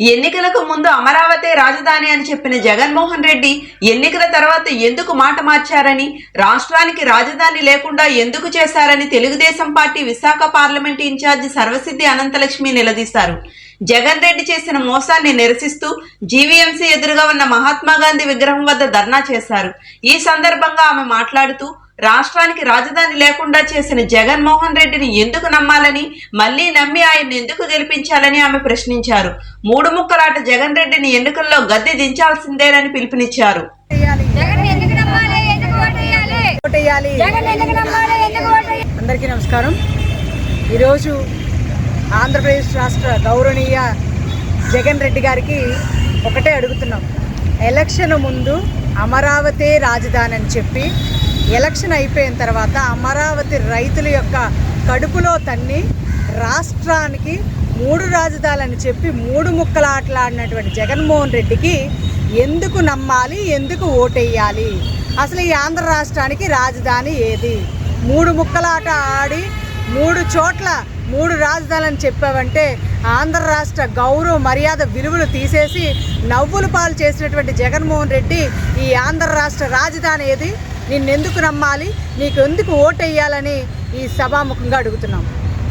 ఎన్నికలకు ముందు అమరావతి రాజధాని అని చెప్పిన జగన్మోహన్ రెడ్డి ఎన్నికల తర్వాత ఎందుకు మాట మార్చారని రాష్ట్రానికి రాజధాని లేకుండా ఎందుకు చేశారని Telugu Desam party Visakha parliament incharge Sarvasiddhi Ananthalakshmi నిలదీశారు. జగన్ రెడ్డి చేసిన మోసాన్ని నిరసిస్తూ జీవీఎంసీ ఎదురుగా ఉన్న మహాత్మా గాంధీ విగ్రహం వద్ద ధర్నా చేశారు. ఈ సందర్భంగా ఆమె మాట్లాడుతూ రాష్ట్రానికి రాజధాని లేకుండా చేసిన జగన్మోహన్ రెడ్డిని ఎందుకు నమ్మాలని మళ్ళీ నమ్మి ఆయన్ని ఎందుకు గెలిపించాలని ఆమె ప్రశ్నించారు. మూడు ముక్కలాట జగన్ రెడ్డిని ఎన్నికల్లో గద్దె దించాల్సిందేనని పిలుపునిచ్చారు. చేయాలి జగన్ ఎందుకు నమ్మాలి? ఎందుకు ఓటేయాలి ఓటేయాలి. జగన్ ఎందుకు నమ్మాలి? ఎందుకు ఓటేయాలి అందరికీ నమస్కారం. ఈరోజు ఆంధ్రప్రదేశ్ రాష్ట్ర గౌరవనీయ జగన్ రెడ్డి గారికి ఒకటే అడుగుతున్నాం. ఎలక్షన్ ముందు అమరావతి రాజధాని అని చెప్పి ఎలక్షన్ అయిపోయిన తర్వాత అమరావతి రైతుల యొక్క కడుపులో తన్ని రాష్ట్రానికి మూడు రాజధానులని చెప్పి మూడు ముక్కలు ఆటలాడినటువంటి జగన్మోహన్ రెడ్డికి ఎందుకు నమ్మాలి ఎందుకు ఓటేయాలి? అసలు ఈ ఆంధ్ర రాష్ట్రానికి రాజధాని ఏది? మూడు ముక్కలాట ఆడి మూడు చోట్ల మూడు రాజధానులని చెప్పావంటే ఆంధ్ర రాష్ట్ర గౌరవ మర్యాద విలువలు తీసేసి నవ్వులు పాలు చేసినటువంటి జగన్మోహన్ రెడ్డి ఈ ఆంధ్ర రాష్ట్ర రాజధాని ఏది? నిన్నెందుకు నమ్మాలి? నీకు ఎందుకు ఓటేయాలని ఈ సభాముఖంగా అడుగుతున్నాం.